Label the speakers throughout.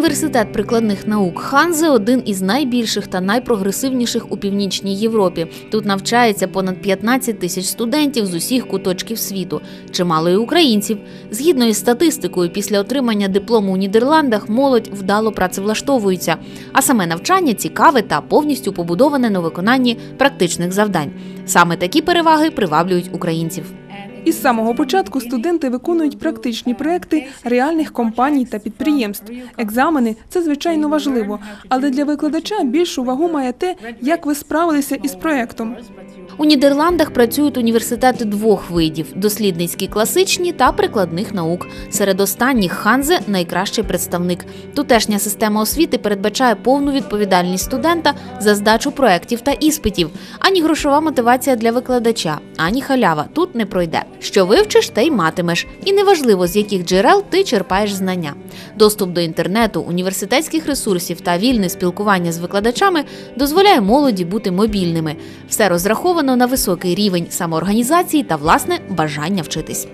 Speaker 1: Університет прикладних наук Ханзе один із найбільших та найпрогресивніших у північній Європі. Тут навчається понад 15 тисяч студентів з усіх куточків світу, чимало й українців. Згідно із статистикою, після отримання диплому у Нідерландах молодь вдало працевлаштовується, а саме навчання цікаве та повністю побудоване на виконанні практичних завдань. Саме такі переваги приваблюють українців.
Speaker 2: Із самого початку студенти виконують практичні проекти реальних компаній та підприємств. Екзамени це звичайно важливо, але для викладача більшу вагу має те, як ви справилися із проектом.
Speaker 1: У Нідерландах працюють університети двох видів: дослідницькі класичні та прикладних наук. Серед останніх Ханзе найкращий представник. Тутешня система освіти передбачає повну відповідальність студента за здачу проєктів та іспитів. Ані грошова мотивація для викладача, ані халява тут не пройде. Що вивчиш, те й матимеш. І неважливо, з яких джерел ти черпаєш знання. Доступ до інтернету, університетських ресурсів та вільне спілкування з викладачами дозволяє молоді бути мобільними. Все розраховано на високий рівень самоорганізації та власне бажання вчитись.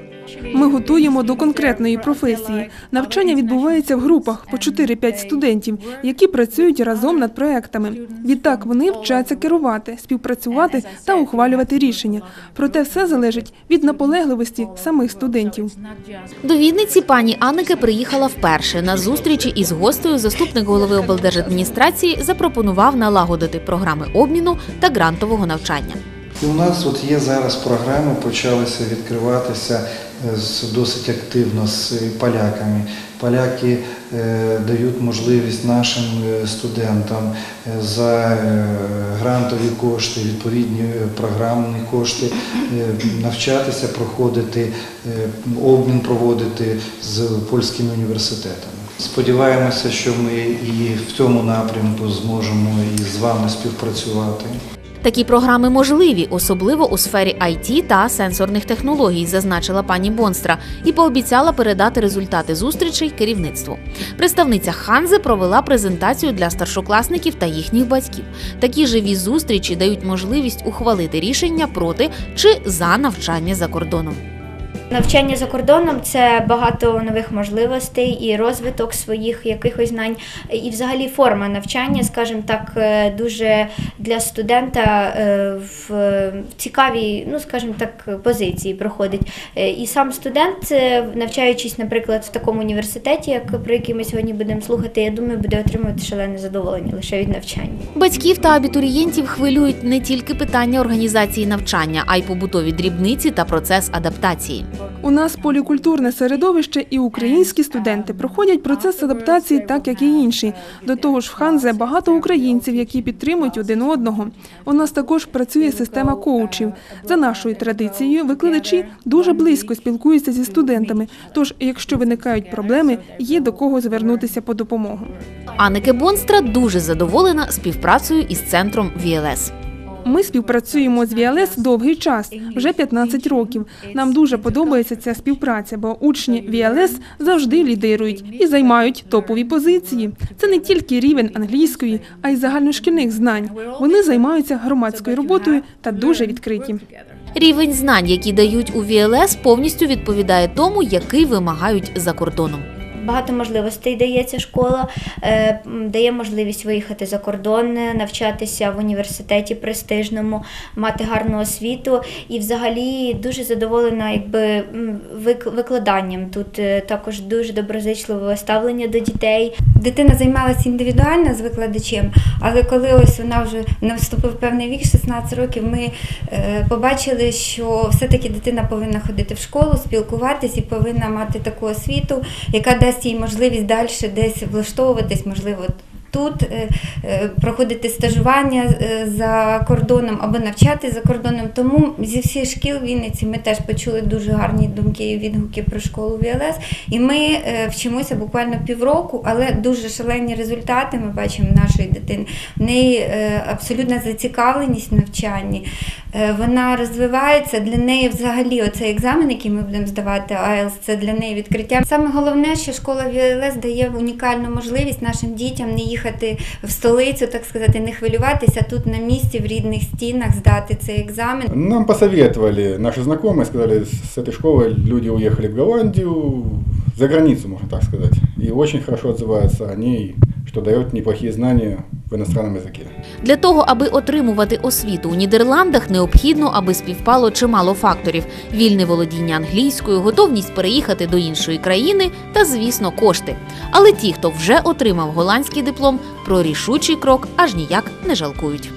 Speaker 2: Ми готуємо до конкретної професії. Навчання відбувається в групах по 4-5 студентів, які працюють разом над проектами. Відтак вони вчаться керувати, співпрацювати та ухвалювати рішення. Проте все залежить від наполегливості самих студентів.
Speaker 1: До Вінниці пані Анники приїхала вперше. На зустрічі із гостею заступник голови облдержадміністрації запропонував налагодити програми обміну та грантового навчання.
Speaker 3: І у нас от є зараз програми, почалися відкриватися е, досить активно з поляками. Поляки е, дають можливість нашим е, студентам за грантові кошти, відповідні програмні кошти навчатися, проходити, обмін проводити з польськими університетами. Сподіваємося, що ми і в цьому напрямку зможемо і з вами співпрацювати.
Speaker 1: Такі програми можливі, особливо у сфері IT та сенсорних технологій, зазначила пані Бонстра і пообіцяла передати результати зустрічей керівництву. Представниця Ханзе провела презентацію для старшокласників та їхніх батьків. Такі живі зустрічі дають можливість ухвалити рішення проти чи за навчання за кордоном.
Speaker 4: Навчання за кордоном це багато нових можливостей і розвиток своїх якихось знань, і взагалі форма навчання, скажімо так, е, дуже для студента е, в цікавій, ну скажімо так, позиції проходить. Е, І сам студент, навчаючись, наприклад, в такому університеті, як про який ми сьогодні будемо слухати, я думаю, буде отримувати шалене задоволення лише від навчання.
Speaker 1: Батьків та абітурієнтів хвилюють не тільки питання організації навчання, а й побутові дрібниці та процес адаптації.
Speaker 2: У нас полікультурне середовище, і українські студенти проходять процес адаптації, так як і інші. До того ж, в Ханзе багато українців, які підтримують один одного. У нас також працює система коучів. За нашою традицією, викладачі дуже близько спілкуються зі студентами. Тож, якщо виникають проблеми, є до кого звернутися по допомогу.
Speaker 1: Аннике Бонстра дуже задоволена співпрацею із центром ВІЛС.
Speaker 2: Ми співпрацюємо з ВІАЛЕС довгий час, вже 15 років. Нам дуже подобається ця співпраця, бо учні ВІАЛЕС завжди лідирують і займають топові позиції. Це не тільки рівень англійської, а й загальношкільних знань. Вони займаються громадською роботою та дуже відкриті.
Speaker 1: Рівень знань, які дають у ВІЛС, повністю відповідає тому, який вимагають за кордоном.
Speaker 4: Багато можливостей дає ця школа, е, дає можливість виїхати за кордон, е, навчатися в університеті престижному, мати гарну освіту. І взагалі дуже задоволена якби, викладанням. Тут е, також дуже доброзичливе ставлення до дітей. Дитина займалася індивідуально з викладачем, але коли ось вона вже наступив певний вік, 16 років, ми е, побачили, що все-таки дитина повинна ходити в школу, спілкуватись і повинна мати таку освіту, яка дасть їй можливість далі десь влаштовуватись, можливо. Тут е, е, проходити стажування е, за кордоном або навчати за кордоном. Тому зі всіх шкіл Вінниці ми теж почули дуже гарні думки і відгуки про школу ВЛС. І ми вчимося буквально півроку, але дуже шалені результати ми бачимо нашої дитини. В неї абсолютна зацікавленість в навчанні. Вона розвивається для неї взагалі. Оцей екзамен, який ми будемо здавати, IELTS, це для неї відкриття. Саме головне, що школа ВЛС дає унікальну можливість нашим дітям не їхати в столицю, так сказати, не хвилюватися тут на місці, в рідних стінах, здати цей екзамен.
Speaker 5: Нам посоветовали наши знакомые, сказали, с этой школы люди уехали в Голландию, за границу, можно так сказать. и очень хорошо отзываются о ней, что дает неплохие знания в іностранному язикі.
Speaker 1: Для того, аби отримувати освіту у Нідерландах, необхідно, аби співпало чимало факторів: вільне володіння англійською, готовність переїхати до іншої країни та, звісно, кошти. Але ті, хто вже отримав голландський диплом, про рішучий крок аж ніяк не жалкують.